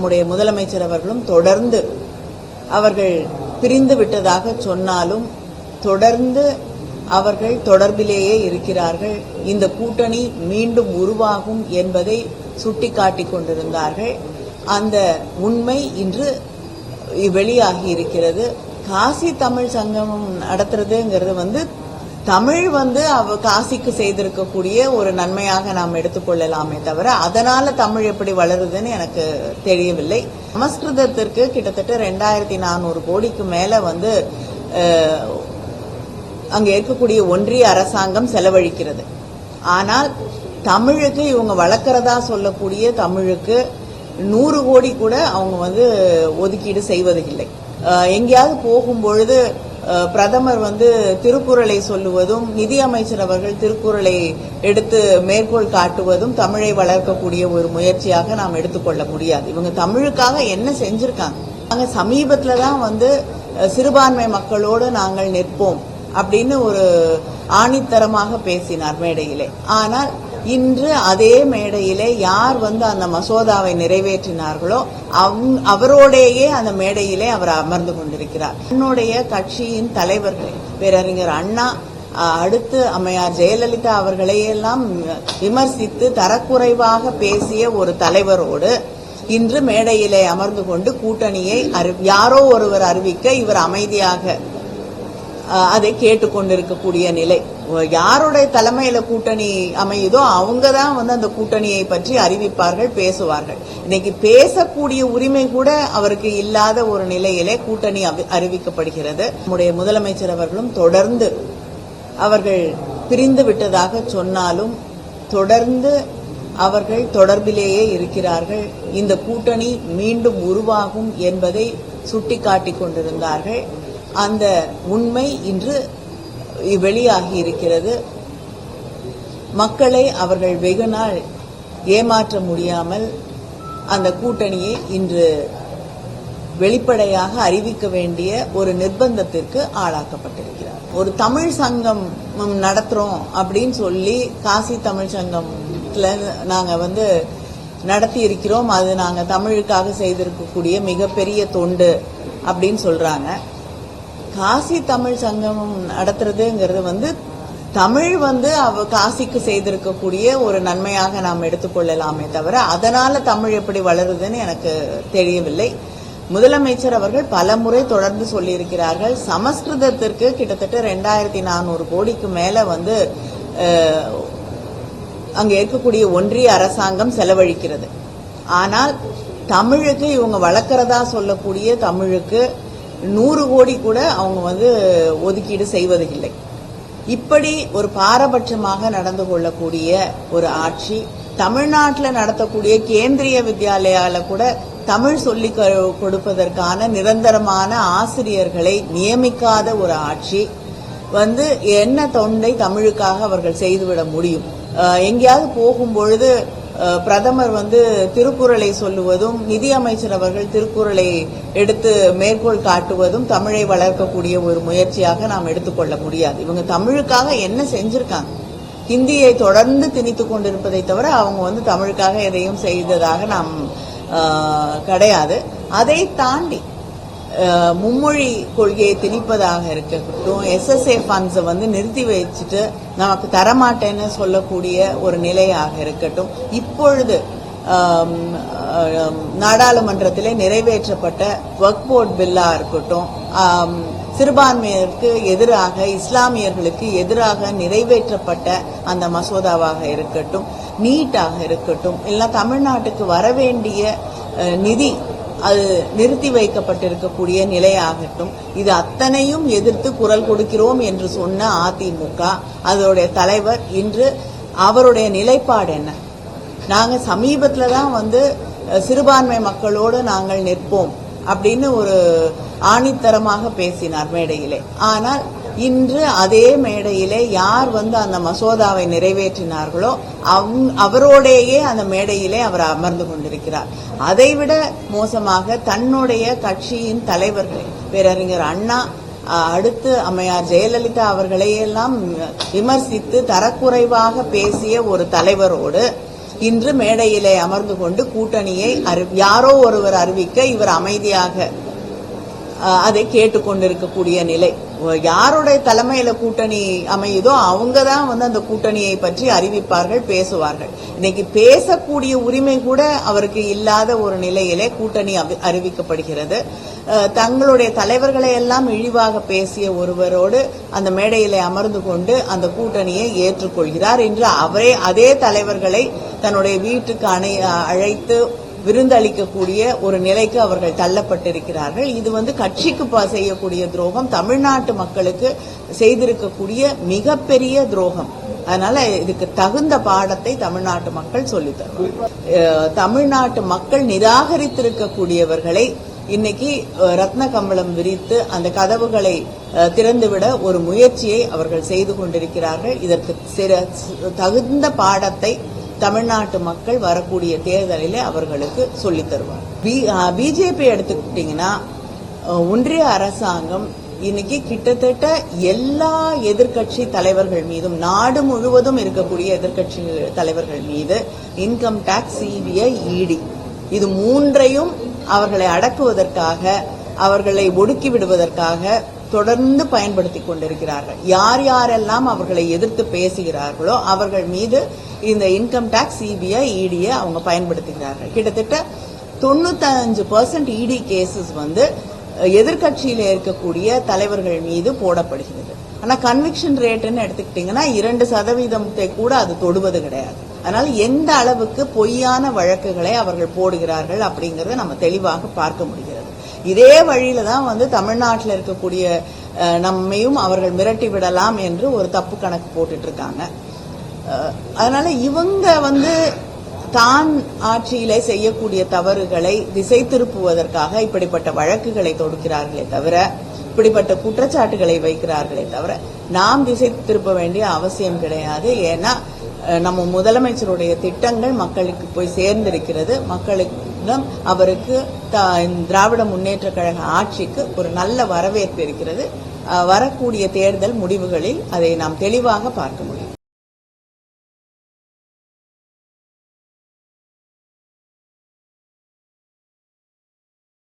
நம்முடைய முதலமைச்சர் அவர்களும் தொடர்ந்து அவர்கள் பிரிந்து விட்டதாக சொன்னாலும் தொடர்ந்து அவர்கள் தொடர்பிலேயே இருக்கிறார்கள். இந்த கூட்டணி மீண்டும் உருவாகும் என்பதை சுட்டிக்காட்டிக் கொண்டிருந்தார்கள். அந்த உண்மை இன்று வெளியாகி இருக்கிறது. காசி தமிழ் சங்கமம் நடத்துறதுங்கிறது வந்து தமிழ் வந்து அவ காசிக்கு செய்திருக்கக்கூடிய ஒரு நன்மையாக நாம் எடுத்துக்கொள்ளலாமே தவிர அதனால தமிழ் எப்படி வளருதுன்னு எனக்கு தெரியவில்லை. சமஸ்கிருதத்திற்கு கிட்டத்தட்ட ரெண்டாயிரத்தி நானூறு கோடிக்கு மேல வந்து அங்கே இருக்கக்கூடிய ஒன்றிய அரசாங்கம் செலவழிக்கிறது. ஆனால் தமிழுக்கு இவங்க வளர்க்கறதா சொல்லக்கூடிய தமிழுக்கு நூறு கோடி கூட அவங்க வந்து ஒதுக்கீடு செய்வதில்லை. எங்கேயாவது போகும்பொழுது பிரதமர் வந்து திருக்குறளை சொல்லுவதும் நிதியமைச்சர் அவர்கள் திருக்குறளை எடுத்து மேற்கோள் காட்டுவதும் தமிழை வளர்க்கக்கூடிய ஒரு முயற்சியாக நாம் எடுத்துக்கொள்ள முடியாது. இவங்க தமிழுக்காக என்ன செஞ்சிருக்காங்க? நாங்க சமீபத்துல தான் வந்து சிறுபான்மை மக்களோடு நாங்கள் நிற்போம் அப்படின்னு ஒரு ஆணித்தரமாக பேசினார் மேடையிலே. ஆனால் இன்று அதே மேடையிலே யார் வந்து அந்த மசோதாவை நிறைவேற்றினார்களோ அவ் அவரோடேயே அந்த மேடையிலே அவர் அமர்ந்து கொண்டிருக்கிறார். என்னுடைய கட்சியின் தலைவர் பேரறிஞர் அண்ணா அடுத்து அம்மையார் ஜெயலலிதா அவர்களையெல்லாம் விமர்சித்து தரக்குறைவாக பேசிய ஒரு தலைவரோடு இன்று மேடையிலே அமர்ந்து கொண்டு கூட்டணியை யாரோ ஒருவர் அறிவிக்க இவர் அமைதியாக அதை கேட்டுக்கொண்டிருக்கக்கூடிய நிலை. யாருடைய தலைமையில கூட்டணி அமையுதோ அவங்க தான் வந்து அந்த கூட்டணியை பற்றி அறிவிப்பார்கள் பேசுவார்கள். இன்னைக்கு பேசக்கூடிய உரிமை கூட அவருக்கு இல்லாத ஒரு நிலையிலே கூட்டணி அறிவிக்கப்படுகிறது. நம்முடைய முதலமைச்சர் அவர்களும் தொடர்ந்து அவர்கள் பிரிந்து விட்டதாக சொன்னாலும் தொடர்ந்து அவர்கள் தொடர்பிலேயே இருக்கிறார்கள். இந்த கூட்டணி மீண்டும் உருவாகும் என்பதை சுட்டிக்காட்டிக் கொண்டிருந்தார்கள். அந்த உண்மை இன்று வெளியாகி இருக்கிறது. மக்களை அவர்கள் வெகு நாள் ஏமாற்ற முடியாமல் அந்த கூட்டணியை இன்று வெளிப்படையாக அறிவிக்க வேண்டிய ஒரு நிர்பந்தத்திற்கு ஆளாக்கப்பட்டிருக்கிறார். ஒரு தமிழ் சங்கம் நடத்துறோம் அப்படின்னு சொல்லி காசி தமிழ் சங்கம்ல நாங்க வந்து நடத்தி இருக்கிறோம். அது நாங்க தமிழுக்காக செய்திருக்கக்கூடிய மிகப்பெரிய தொண்டு அப்படின்னு சொல்றாங்க. காசி தமிழ் சங்கமம் நடத்துறதுங்கிறது வந்து தமிழ் வந்து அவ காசிக்கு செய்திருக்கக்கூடிய ஒரு நன்மையாக நாம் எடுத்துக்கொள்ளலாமே தவிர அதனால தமிழ் எப்படி வளருதுன்னு எனக்கு தெரியவில்லை. முதலமைச்சர் அவர்கள் பலமுறை தொடர்ந்து சொல்லியிருக்கிறார்கள். சமஸ்கிருதத்திற்கு கிட்டத்தட்ட ரெண்டாயிரத்தி நானூறு கோடிக்கு மேல வந்து அங்கே அங்க இருக்கக்கூடிய ஒன்றிய அரசாங்கம் செலவழிக்கிறது. ஆனால் தமிழுக்கு இவங்க வளர்க்கிறதா சொல்லக்கூடிய தமிழுக்கு நூறு கோடி கூட அவங்க வந்து ஒதுக்கீடு செய்வதில்லை. இப்படி ஒரு பாரபட்சமாக நடந்து கொள்ளக்கூடிய ஒரு ஆட்சி தமிழ்நாட்டில் நடத்தக்கூடிய கேந்திரிய வித்யாலயால கூட தமிழ் சொல்லி கொடுப்பதற்கான நிரந்தரமான ஆசிரியர்களை நியமிக்காத ஒரு ஆட்சி வந்து என்ன தொண்டை தமிழுக்காக அவர்கள் செய்துவிட முடியும்? எங்கேயாவது போகும்பொழுது பிரதமர் வந்து திருக்குறளை சொல்லுவதும் நிதியமைச்சர் அவர்கள் திருக்குறளை எடுத்து மேற்கோள் காட்டுவதும் தமிழை வளர்க்கக்கூடிய ஒரு முயற்சியாக நாம் எடுத்துக்கொள்ள முடியாது. இவங்க தமிழுக்காக என்ன செஞ்சிருக்காங்க? ஹிந்தியை தொடர்ந்து திணித்துக் கொண்டிருப்பதை தவிர அவங்க வந்து தமிழுக்காக எதையும் செய்ததாக நாம் கிடையாது. அதை தாண்டி மும்மொழி கொள்கையை திணிப்பதாக இருக்கட்டும் எஸ்எஸ்ஏ ஃபண்ட்ஸை வந்து நிறுத்தி வச்சுட்டு நமக்கு தரமாட்டேன்னு சொல்லக்கூடிய ஒரு நிலையாக இருக்கட்டும். இப்பொழுது நாடாளுமன்றத்திலே நிறைவேற்றப்பட்ட ஒர்க் போர்ட் பில்லா இருக்கட்டும் சிறுபான்மையருக்கு எதிராக இஸ்லாமியர்களுக்கு எதிராக நிறைவேற்றப்பட்ட அந்த மசோதாவாக இருக்கட்டும் நீட்டாக இருக்கட்டும் இல்லை தமிழ்நாட்டுக்கு வரவேண்டிய நிதி அது நிறுத்தி வைக்கப்பட்டிருக்கக்கூடிய நிலையாகட்டும். இது அத்தனையும் எதிர்த்து குரல் கொடுக்கிறோம் என்று சொன்ன அதிமுக. அதோடைய தலைவர் இன்று அவருடைய நிலைப்பாடு என்ன? நாங்கள் சமீபத்தில் தான் வந்து சிறுபான்மை மக்களோடு நாங்கள் நிற்போம் அப்படின்னு ஒரு ஆணித்தரமாக பேசினார் மேடையிலே. ஆனால் இன்று அதே மேடையிலே யார் வந்து அந்த மசோதாவை நிறைவேற்றினார்களோ அவ் அவரோடேயே அந்த மேடையிலே அவர் அமர்ந்து கொண்டிருக்கிறார். அதைவிட மோசமாக தன்னுடைய கட்சியின் தலைவர் பேரறிஞர் அண்ணா அடுத்து அம்மையார் ஜெயலலிதா அவர்களையெல்லாம் விமர்சித்து தரக்குறைவாக பேசிய ஒரு தலைவரோடு இன்று மேடையிலே அமர்ந்து கொண்டு கூட்டணியை யாரோ ஒருவர் அறிவிக்க இவர் அமைதியாக அதை கேட்டுக்கொண்டிருக்கக்கூடிய நிலை. யாருடைய தலைமையில கூட்டணி அமையுதோ அவங்க தான் வந்து அந்த கூட்டணியை பற்றி அறிவிப்பார்கள் பேசுவார்கள். இன்னைக்கு பேசக்கூடிய உரிமை கூட அவருக்கு இல்லாத ஒரு நிலையிலே கூட்டணி அறிவிக்கப்படுகிறது. தங்களுடைய தலைவர்களை எல்லாம் இழிவாக பேசிய ஒருவரோடு அந்த மேடையிலே அமர்ந்து கொண்டு அந்த கூட்டணியை ஏற்றுக்கொள்கிறார் என்று அவரே அதே தலைவர்களை தன்னுடைய வீட்டுக்கு அணை அழைத்து விருந்தளிக்கக்கூடிய ஒரு நிலைக்கு அவர்கள் தள்ளப்பட்டிருக்கிறார்கள். இது வந்து கட்சிக்கு செய்யக்கூடிய துரோகம் தமிழ்நாட்டு மக்களுக்கு செய்திருக்கக்கூடிய மிகப்பெரிய துரோகம். அதனால இதுக்கு தகுந்த பாடத்தை தமிழ்நாட்டு மக்கள் சொல்லித்தரும். அஹ், தமிழ்நாட்டு மக்கள் நிராகரித்திருக்கக்கூடியவர்களை இன்னைக்கு ரத்ன கம்பளம் விரித்து அந்த கதவுகளை அஹ், திறந்துவிட ஒரு முயற்சியை அவர்கள் செய்து கொண்டிருக்கிறார்கள். இதற்கு சிற- தகுந்த பாடத்தை தமிழ்நாட்டு மக்கள் வரக்கூடிய தேர்தலிலே அவர்களுக்கு சொல்லித் தருவார். பிஜேபி எடுத்துக்கிட்டீங்கன்னா ஒன்றிய அரசாங்கம் இன்னைக்கு கிட்டத்தட்ட எல்லா எதிர்க்கட்சி தலைவர்கள் மீதும் நாடு முழுவதும் இருக்கக்கூடிய எதிர்க்கட்சி தலைவர்கள் மீது இன்கம் டாக்ஸ் சிபிஐ இடி இது மூன்றையும் அவர்களை அடக்குவதற்காக அவர்களை ஒடுக்கி விடுவதற்காக தொடர்ந்து பயன்படுத்திக் கொண்டிருக்கிறார்கள். யார் யாரெல்லாம் அவர்களை எதிர்த்து பேசுகிறார்களோ அவர்கள் மீது இந்த இன்கம் டேக்ஸ் சிபிஐ இடியை அவங்க பயன்படுத்துகிறார்கள். கிட்டத்தட்ட தொண்ணூத்தஞ்சு பர்சன்ட் இடி கேசஸ் வந்து அஹ், இருக்கக்கூடிய தலைவர்கள் மீது போடப்படுகிறது. ஆனா கன்விக்ஷன் ரேட்டுன்னு எடுத்துக்கிட்டீங்கன்னா இரண்டு சதவீதத்தை கூட அது தொடுவது கிடையாது. அதனால எந்த அளவுக்கு பொய்யான வழக்குகளை அவர்கள் போடுகிறார்கள் அப்படிங்கறத நம்ம தெளிவாக பார்க்க முடிகிறது. இதே வழியில தான் வந்து தமிழ்நாட்டில் இருக்கக்கூடிய நம்மையும் அவர்கள் மிரட்டி விடலாம் என்று ஒரு தப்பு கணக்கு போட்டுட்டு இருக்காங்க அதனால இவங்க வந்து தான் ஆட்சியிலே செய்யக்கூடிய தவறுகளை திசை திருப்புவதற்காக இப்படிப்பட்ட வழக்குகளை தொடுக்கிறார்களே தவிர இப்படிப்பட்ட குற்றச்சாட்டுகளை வைக்கிறார்களே தவிர நாம் திசை திருப்ப வேண்டிய அவசியம் கிடையாது. ஏன்னா நம்ம முதலமைச்சருடைய திட்டங்கள் மக்களுக்கு போய் சேர்ந்திருக்கிறது. மக்களுக்கு மக்களிடம் அவருக்கு த- திராவிட முன்னேற்ற கழக ஆட்சிக்கு ஒரு நல்ல வரவேற்பு இருக்கிறது. வரக்கூடிய தேர்தல் முடிவுகளில் அதை நாம் தெளிவாக பார்க்க முடியும்.